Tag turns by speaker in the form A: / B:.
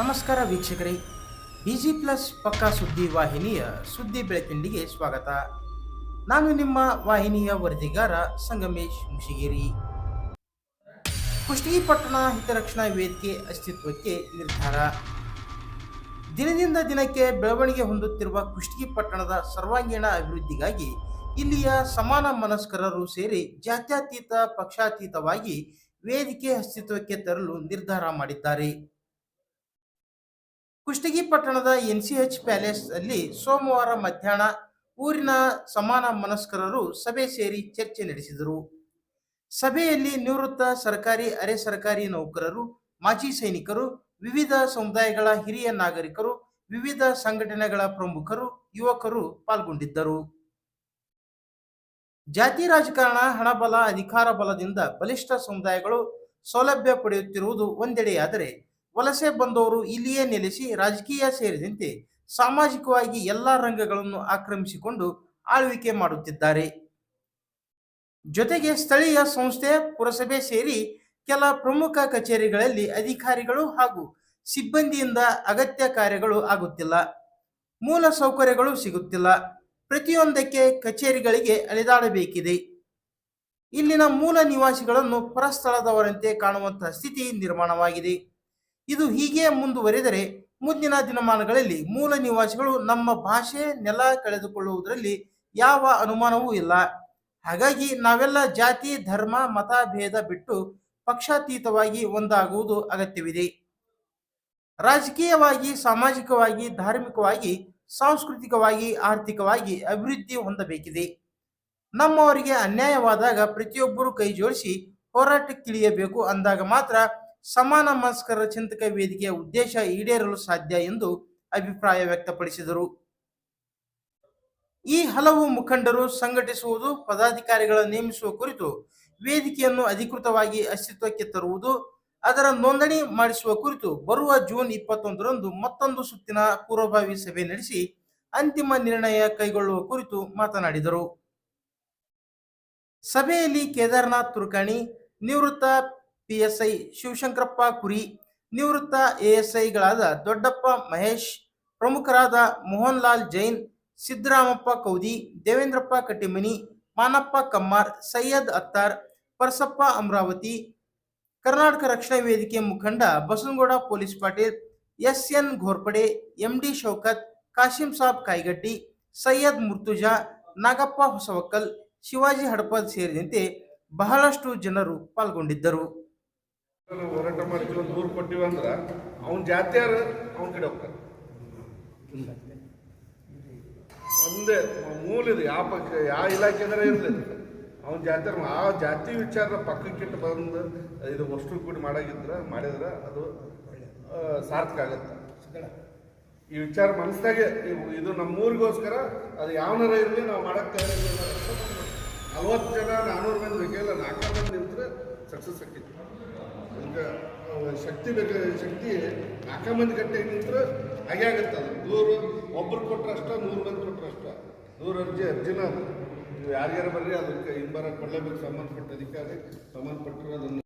A: ನಮಸ್ಕಾರ ವೀಕ್ಷಕರೇ. G plus ಪಕ್ಕಾ ಸುದ್ದಿ ವಾಹಿನಿಯ ಸುದ್ದಿ ಬೆಳಕಿಂಡಿಗೆ ಸ್ವಾಗತ. ನಾನು ನಿಮ್ಮ ವಾಹಿನಿಯ ವರದಿಗಾರ ಸಂಗಮೇಶ್ ಮುಷಿಗಿರಿ. ಕುಷ್ಟಗಿ ಪಟ್ಟಣ ಹಿತರಕ್ಷಣಾ ವೇದಿಕೆ ಅಸ್ತಿತ್ವಕ್ಕೆ ನಿರ್ಧಾರ. ದಿನದಿಂದ ದಿನಕ್ಕೆ ಬೆಳವಣಿಗೆ ಹೊಂದುತ್ತಿರುವ ಕುಷ್ಟಗಿ ಪಟ್ಟಣದ ಸರ್ವಾಂಗೀಣ ಅಭಿವೃದ್ಧಿಗಾಗಿ ಇಲ್ಲಿಯ ಸಮಾನ ಮನಸ್ಕರರು ಸೇರಿ ಜಾತ್ಯತೀತ ಪಕ್ಷಾತೀತವಾಗಿ ವೇದಿಕೆ ಅಸ್ತಿತ್ವಕ್ಕೆ ತರಲು ನಿರ್ಧಾರ ಮಾಡಿದ್ದಾರೆ. ಕುಷ್ಟಗಿ ಪಟ್ಟಣದ ಎನ್ ಸಿ ಎಚ್ ಪ್ಯಾಲೇಸ್ ಅಲ್ಲಿ ಸೋಮವಾರ ಮಧ್ಯಾಹ್ನ ಊರಿನ ಸಮಾನ ಮನಸ್ಕರರು ಸಭೆ ಸೇರಿ ಚರ್ಚೆ ನಡೆಸಿದರು. ಸಭೆಯಲ್ಲಿ ನಿವೃತ್ತ ಸರ್ಕಾರಿ, ಅರೆ ಸರ್ಕಾರಿ ನೌಕರರು, ಮಾಜಿ ಸೈನಿಕರು, ವಿವಿಧ ಸಮುದಾಯಗಳ ಹಿರಿಯ ನಾಗರಿಕರು, ವಿವಿಧ ಸಂಘಟನೆಗಳ ಪ್ರಮುಖರು, ಯುವಕರು ಪಾಲ್ಗೊಂಡಿದ್ದರು. ಜಾತಿ ರಾಜಕಾರಣ ಹಣಬಲ ಅಧಿಕಾರ ಬಲದಿಂದ ಬಲಿಷ್ಠ ಸಮುದಾಯಗಳು ಸೌಲಭ್ಯ ಪಡೆಯುತ್ತಿರುವುದು ಒಂದೆಡೆಯಾದರೆ ವಲಸೆ ಬಂದವರು ಇಲ್ಲಿಯೇ ನೆಲೆಸಿ ರಾಜಕೀಯ ಸೇರಿದಂತೆ ಸಾಮಾಜಿಕವಾಗಿ ಎಲ್ಲಾ ರಂಗಗಳನ್ನು ಆಕ್ರಮಿಸಿಕೊಂಡು ಆಳ್ವಿಕೆ ಮಾಡುತ್ತಿದ್ದಾರೆ. ಜೊತೆಗೆ ಸ್ಥಳೀಯ ಸಂಸ್ಥೆ, ಪುರಸಭೆ ಸೇರಿ ಕೆಲ ಪ್ರಮುಖ ಕಚೇರಿಗಳಲ್ಲಿ ಅಧಿಕಾರಿಗಳು ಹಾಗೂ ಸಿಬ್ಬಂದಿಯಿಂದ ಅಗತ್ಯ ಕಾರ್ಯಗಳು ಆಗುತ್ತಿಲ್ಲ. ಮೂಲ ಸೌಕರ್ಯಗಳು ಸಿಗುತ್ತಿಲ್ಲ. ಪ್ರತಿಯೊಂದಕ್ಕೆ ಕಚೇರಿಗಳಿಗೆ ಅಲೆದಾಡಬೇಕಿದೆ. ಇಲ್ಲಿನ ಮೂಲ ನಿವಾಸಿಗಳನ್ನು ಪರಸ್ಥಳದವರಂತೆ ಕಾಣುವಂತಹ ಸ್ಥಿತಿ ನಿರ್ಮಾಣವಾಗಿದೆ. ಇದು ಹೀಗೆ ಮುಂದುವರೆದರೆ ಮುಂದಿನ ದಿನಮಾನಗಳಲ್ಲಿ ಮೂಲ ನಿವಾಸಿಗಳು ನಮ್ಮ ಭಾಷೆ ನೆಲ ಕಳೆದುಕೊಳ್ಳುವುದರಲ್ಲಿ ಯಾವ ಅನುಮಾನವೂ ಇಲ್ಲ. ಹಾಗಾಗಿ ನಾವೆಲ್ಲ ಜಾತಿ, ಧರ್ಮ, ಮತ, ಭೇದ ಬಿಟ್ಟು ಪಕ್ಷಾತೀತವಾಗಿ ಒಂದಾಗುವುದು ಅಗತ್ಯವಿದೆ. ರಾಜಕೀಯವಾಗಿ, ಸಾಮಾಜಿಕವಾಗಿ, ಧಾರ್ಮಿಕವಾಗಿ, ಸಾಂಸ್ಕೃತಿಕವಾಗಿ, ಆರ್ಥಿಕವಾಗಿ ಅಭಿವೃದ್ಧಿ ಹೊಂದಬೇಕಿದೆ. ನಮ್ಮವರಿಗೆ ಅನ್ಯಾಯವಾದಾಗ ಪ್ರತಿಯೊಬ್ಬರು ಕೈ ಜೋಡಿಸಿ ಹೋರಾಟಕ್ಕಿಳಿಯಬೇಕು ಅಂದಾಗ ಮಾತ್ರ ಸಮಾನ ಮನಸ್ಕರ ಚಿಂತಕ ವೇದಿಕೆಯ ಉದ್ದೇಶ ಈಡೇರಲು ಸಾಧ್ಯ ಎಂದು ಅಭಿಪ್ರಾಯ ವ್ಯಕ್ತಪಡಿಸಿದರು. ಈ ಹಲವು ಮುಖಂಡರು ಸಂಘಟಿಸುವುದು, ಪದಾಧಿಕಾರಿಗಳ ನೇಮಿಸುವ ಕುರಿತು ವೇದಿಕೆಯನ್ನು ಅಧಿಕೃತವಾಗಿ ಅಸ್ತಿತ್ವಕ್ಕೆ ತರುವುದು, ಅದರ ನೋಂದಣಿ ಮಾಡಿಸುವ ಕುರಿತು ಬರುವ ಜೂನ್ ಇಪ್ಪತ್ತೊಂದರಂದು ಮತ್ತೊಂದು ಸುತ್ತಿನ ಪೂರ್ವಭಾವಿ ಸಭೆ ನಡೆಸಿ ಅಂತಿಮ ನಿರ್ಣಯ ಕೈಗೊಳ್ಳುವ ಕುರಿತು ಮಾತನಾಡಿದರು. ಸಭೆಯಲ್ಲಿ ಕೇದಾರನಾಥ್ ತುರ್ಕಾಣಿ, ನಿವೃತ್ತ ಪಿಎಸ್ಐ ಶಿವಶಂಕರಪ್ಪ ಕುರಿ, ನಿವೃತ್ತ ಎಎಸ್ಐಗಳಾದ ದೊಡ್ಡಪ್ಪ ಮಹೇಶ್, ಪ್ರಮುಖರಾದ ಮೋಹನ್ ಲಾಲ್ ಜೈನ್, ಸಿದ್ದರಾಮಪ್ಪ ಕೌದಿ, ದೇವೇಂದ್ರಪ್ಪ ಕಟ್ಟಿಮನಿ, ಮಾನಪ್ಪ ಕಮ್ಮಾರ್, ಸೈಯದ್ ಅತ್ತಾರ್, ಪರಸಪ್ಪ ಅಮರಾವತಿ, ಕರ್ನಾಟಕ ರಕ್ಷಣಾ ವೇದಿಕೆ ಮುಖಂಡ Basanagouda, police Patil S N Ghorpade M D Shoukat, Kashim Sab Kaygatti, Syed Murtuza, Nagappa Hosavakkal, Shivaji Hadapad ಸೇರಿದಂತೆ ಬಹಳಷ್ಟು ಜನರು ಪಾಲ್ಗೊಂಡಿದ್ದರು.
B: ಹೋರಾಟ ಮಾಡಿ ಅಂತ ದೂರು ಕೊಟ್ಟಿವಿ ಅಂದ್ರೆ ಅವ್ನ ಜಾತಿಯಾರ ಅವನ ಕಡೆ ಹೋಗ್ತಾರೆ. ಒಂದೇ ಮೂಲ ಇದು ಯಾವ ಪಕ್ಷ ಯಾವ ಇಲಾಖೆ ಅಂದ್ರೆ ಇರಲಿ. ಅವ್ನ ಜಾತಿ ಆ ಜಾತಿ ವಿಚಾರ ಪಕ್ಕಕ್ಕಿಟ್ಟು ಬಂದು ಇದು ವಸ್ತು ಕೂಡಿ ಮಾಡಾಗಿದ್ರೆ ಮಾಡಿದ್ರೆ ಅದು ಸಾರ್ಥಕ ಆಗತ್ತೆ. ಈ ವಿಚಾರ ಮನಸ್ಸಾಗೆ ಇವು- ಇದು ನಮ್ಮ ಊರಿಗೋಸ್ಕರ ಅದು ಯಾವನಾರ ಇರಲಿ ನಾವು ಮಾಡಕ್ಕೆ ನಲ್ವತ್ತು ಜನ ನಾನ್ನೂರು ಮಂದಿ ಬೇಕಿಲ್ಲ ನಾಲ್ಕು ಮಂದಿ ನಿಂತರೆ ಸಕ್ಸಸ್ ಅಹ್, ಶಕ್ತಿ ಬೇಕು, ಶಕ್ತಿ ನಾಲ್ಕ ಮಂದಿ ಗಂಟೆಗೆ ನಿಂತರೆ ಹಾಗೆ ಆಗುತ್ತೆ ಅದು. ನೂರು ಒಬ್ಬರು ಕೊಟ್ಟರೆ ಅಷ್ಟ, ನೂರು ಮಂದಿ ಕೊಟ್ಟರೆ ಅಷ್ಟ. ನೂರು ಅರ್ಜಿ, ಅರ್ಜಿನ ಅದು. ನೀವು ಯಾರ್ಯಾರು ಬರ್ರಿ, ಅದಕ್ಕೆ ಇನ್ಬರ ಕೊಡಲೇಬೇಕು ಸಂಬಂಧಪಟ್ಟ ಅಧಿಕಾರಿ ಸಂಬಂಧಪಟ್ಟರು ಅದನ್ನು